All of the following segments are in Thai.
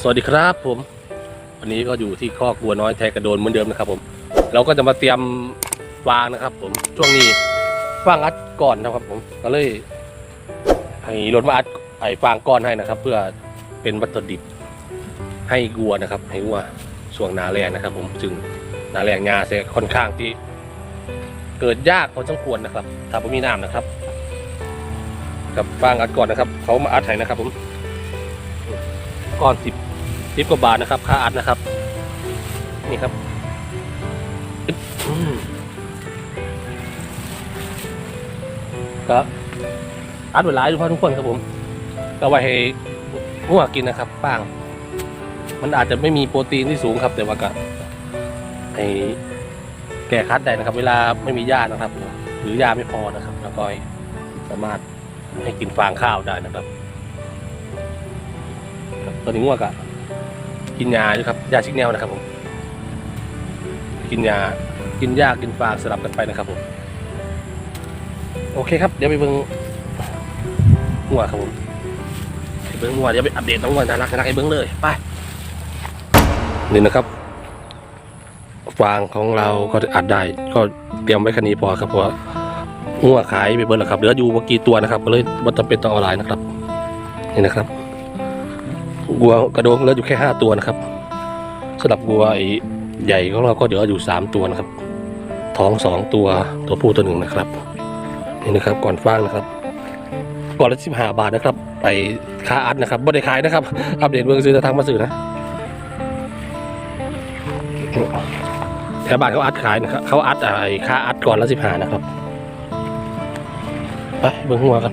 สวัสดีครับผม วันนี้ก็อยู่ที่คอกวัวน้อยแทกระโดนเหมือนเดิมนะครับ ผม เราก็จะมาเตรียมวางนะครับ ผมช่วงนี้ฟางอัดก่อนนะครับ ผมก็เลยให้รถมาอัดไอ้ฟางก้อนให้นะครับ เพื่อเป็นวัตถุดิบให้วัวนะครับ ให้วัวช่วงนาแรงนะครับ ผมจึงนาแรงงาเสียค่อนข้างที่ เกิดยากพอสมควรนะครับ ถ้าไม่มีน้ำนะครับ กับฟางอัดก่อนนะครับ เขามาอัดให้นะครับ ผม ก้อนสิบสิบกว่าบาทนะครับ ค่าอัดนะครับ นี่ครับก็อัดไว้หลายทุกคนทุกคนครับผม ก็ไว้ให้หัวกินนะครับป้าง มันอาจจะไม่มีโปรตีนที่สูงครับ แต่ว่าก็ให้แก้คัดได้นะครับ เวลาไม่มีหญ้านะครับ หรือยาไม่พอนะครับ แล้วก็สามารถให้กินฟางข้าวได้นะครับ ตอนนี้ง่วงกะกินยาด้วยครับยาชิกแนวนะครับผม กินยากินยากินฟางสลับกันไปนะครับผมโอเคครับเดี๋ยวไปเบิ่งง่วงครับผมไปเบิ่งง่วงเดี๋ยวไปอัปเดตน้องง่วงน่ารักน่ารักให้เบิ่งเลยไปนี่นะครับฟางของเราก็อัดได้ก็เตรียมไว้แค่นี้พอครับเพราะว่างัวขายไปเบิร์แล้วครับเหลืออยู่ว่ากี่ตัวนะครับก็เลยบ่จำเป็นต้องเอาหลายนะครับนี่นะครับ วัวกระโดงเหลืออยู่แค่ห้าตัวนะครับสำหรับวัวไอ้ใหญ่ของเราก็เหลืออยู่สามตัวนะครับ ท้องสองตัวตัวผู้ตัวหนึ่งนะครับ นี่นะครับก่อนฟางนะครับก่อนละสิบห้าบาทนะครับ ไปค่าอัดนะครับบ่ได้ขายนะครับ อัปเดตเบื้องซื้อจะทางมาซื้อนะแถวบ้านเขาอัดขายนะครับเขาอัดไอ้ค่าอัดก่อนละสิบห้านะครับ ไปเบิ่งหัวกัน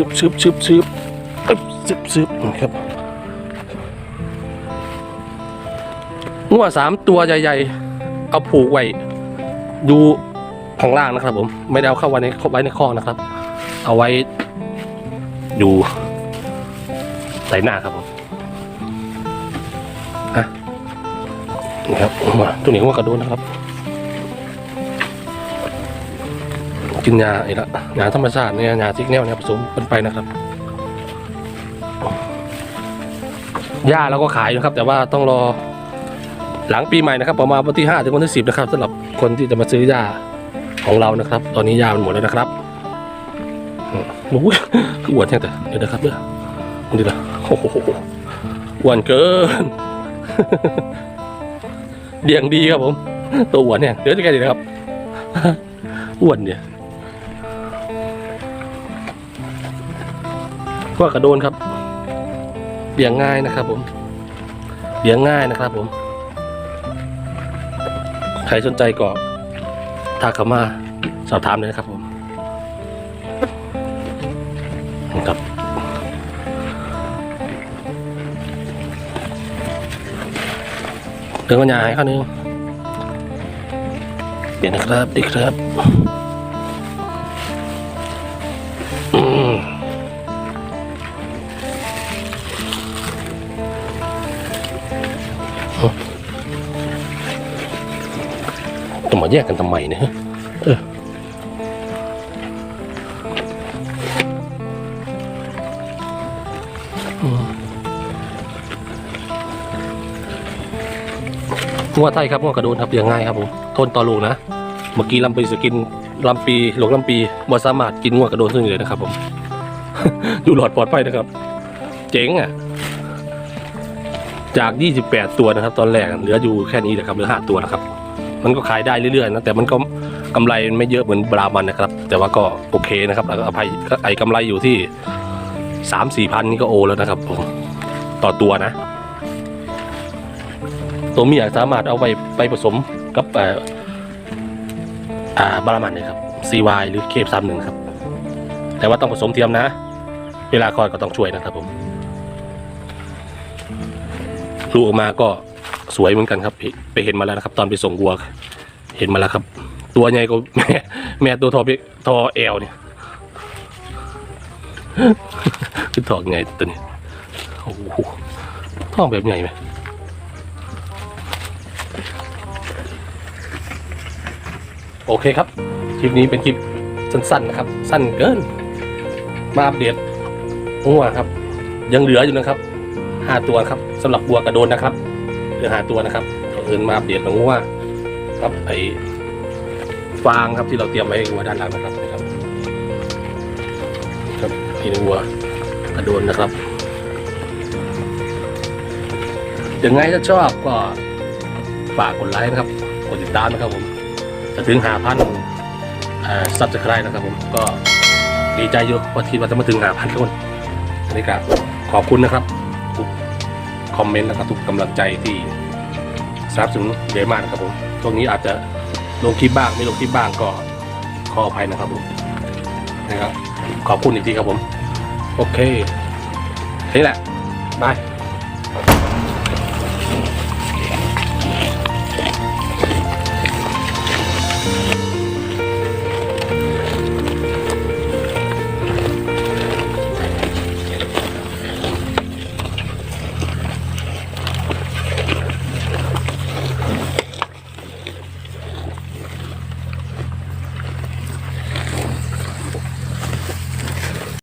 ซึบซึบซึบซึบอึ๊บซึบซึบนะครับงัวสามตัวใหญ่ๆ เอาผูกไว้อยู่ข้างล่างนะครับ ผม ไม่ได้เอาเข้าไว้ในไว้ในคอกนะครับ เอาไว้อยู่ใส่หน้าครับผมนี่ครับมาตัวนี้ว่ากระโดนนะครับ กินยาไอ้ละยาธรรมชาติเนี่ยยาซิกแนลเนี่ยผสมกันไปนะครับยาเราก็ขายนะครับ แต่ว่าต้องรอหลังปีใหม่นะครับ ประมาณวันที่ห้าถึงวันที่สิบนะครับสำหรับคนที่จะมาซื้อยาของเรานะครับ ตอนนี้ยามันหมดแล้วนะครับโอ้ยคืออ้วนแค่แต่เดี๋ยวนะครับเด้อนี่ละโอ้โหอ้วนเกินเลี้ยงดีครับผม ตัวอ้วนเนี่ยเดี๋ยวจะแค่นี้นะครับอ้วนเนี่ย ก็กระโดนครับเลี้ยงง่ายนะครับผมเลี้ยงง่ายนะครับผม ใครสนใจก็ทักเข้ามาสอบถามเลยนะครับผมครับเดินกันยายข้านึงเดี๋ยวนะครับดีครับ แยกกันทำไมเนี่ยเอองัวไทยครับงัวกระโดนครับเลี้ยงง่ายครับผมทนต่อลูกนะ เมื่อกี้ลำปีสกินลำปีหลงลำปีบ่สามารถกินงัวกระโดนซึ่งเลยนะครับผม อยู่หลอดปลอดภัยนะครับ เจ๋งอะ จาก 28 ตัวนะครับ ตอนแรกเหลืออยู่แค่นี้นะครับเหลือ 5 ตัวนะครับ มันก็ขายได้เรื่อยๆนะแต่มันก็กำไรไม่เยอะเหมือนบรามันนะครับ แต่ว่าก็โอเคนะครับแล้วก็อภัยไอ้กำไรอยู่ที่สามสี่พันนี่ก็โอแล้วนะครับผมต่อตัวนะ ตัวเมียสามารถเอาไปไปผสมกับเอ่อาบรามันนะครับ CY หรือเคฟซ้ำหนึ่งครับ แต่ว่าต้องผสมเทียมนะ เวลาคลอดก็ต้องช่วยนะครับผมลูกออกมาก็ สวยเหมือนกันครับ ไปเห็นมาแล้วนะครับ ตอนไปส่งวัว เห็นมาแล้วครับ ตัวใหญ่ก็แม่แม่ตัวทอเบทอแอลเนี่ยคือทองไงตัวนี้โอ้โหทองแบบใหญ่ไหมโอเคครับ คลิปนี้เป็นคลิปสั้นๆนะครับ สั้นเกิน มาอัปเดตงัวครับ ยังเหลืออยู่นะครับห้าตัวครับสำหรับบัวกระโดนนะครับ เหลือหาตัวนะครับเอาอื่นมาอัปเดตของงัวครับไอฟางครับที่เราเตรียมไว้ให้วัวด้านหลังนะครับนะครับครับนี่วัวกระโดนนะครับยังไงถ้าชอบก็ฝากกดไลค์นะครับกดติดตามนะครับผมจะถึงหาพันซับสไครต์นะครับผมก็ดีใจอยู่พอคิดว่าจะมาถึงหาพันคนอันนี้ครับขอบคุณนะครับ คอมเมนต์นะครับทุกกำลังใจที่สนับสนุนเยอะมากนะครับผมช่วงนี้อาจจะลงคลิปบ้างไม่ลงคลิปบ้างก็ขออภัยนะครับผมนะครับขอบคุณอีกทีครับผม โอเคนี่แหละ